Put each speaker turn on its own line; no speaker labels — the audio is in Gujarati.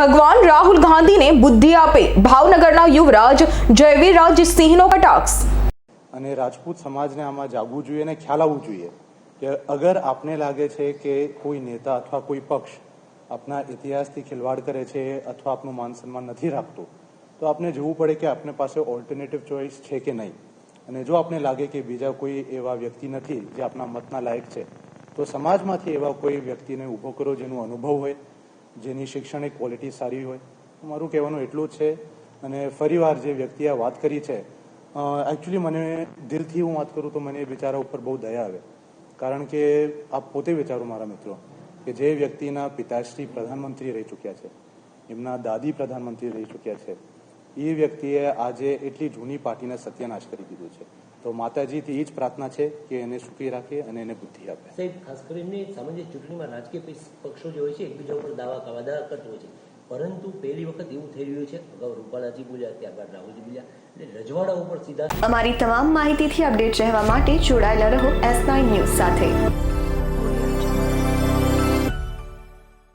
ભગવાન રાહુલ ગાંધીને બુદ્ધિ આપે ભાવનગરના યુવરાજ જયવીરરાજ સિંહનો કટાક્ષ.
અને રાજપૂત સમાજને આમાં જાગવું જોઈએ અને ખ્યાલ આવવું જોઈએ કે અગર આપને લાગે છે કે કોઈ નેતા અથવા કોઈ પક્ષ આપના ઇતિહાસથી ખિલવાડ કરે છે અથવા આપનું માન સન્માન નથી રાખતું, તો આપને જોવું પડે કે આપને પાસે ઓલ્ટરનેટિવ ચોઇસ છે કે નહીં. અને જો આપને લાગે કે બીજા કોઈ એવા વ્યક્તિ નથી જે આપના મતના લાયક છે, તો સમાજમાંથી એવા કોઈ વ્યક્તિને ઊભો કરો જેનો અનુભવ હોય જેની શૈક્ષણિક ક્વોલિટી સારી હોય. મારું કહેવાનું એટલું જ છે અને ફરીવાર જે વ્યક્તિએ આ વાત કરી છે એકચ્યુઅલી મને દિલથી હું વાત કરું તો મને એ બિચારા ઉપર બહુ દયા આવે. કારણ કે આપ પોતે વિચારો મારા મિત્રો, કે જે વ્યક્તિના પિતાશ્રી પ્રધાનમંત્રી રહી ચૂક્યા છે, એમના દાદી પ્રધાનમંત્રી રહી ચૂક્યા છે એ વ્યક્તિએ આજે એટલી જૂની પાર્ટીને સત્યાનાશ કરી દીધું છે. તો માતાજીથી એ જ પ્રાર્થના છે કે એને સુખી રાખે અને એને બુદ્ધિ આપે.
સાહેબ ખાસ કરીને સામાન્ય ચૂંટણીમાં રાજકીય પક્ષો જે હોય છે એકબીજા ઉપર દાવા કાવાદા કરતો હોય છે. પરંતુ પહેલી વખત એવું થઈ રહ્યું છે અગાઉ રૂપાલાજી બોલ્યા ત્યારબાદ રાહુલજી બોલ્યા એટલે રજવાડા ઉપર સીધા
અમારી તમામ માહિતીથી અપડેટ રહેવા માટે જોડાયેલા રહો એસ નાઇન ન્યૂઝ સાથે.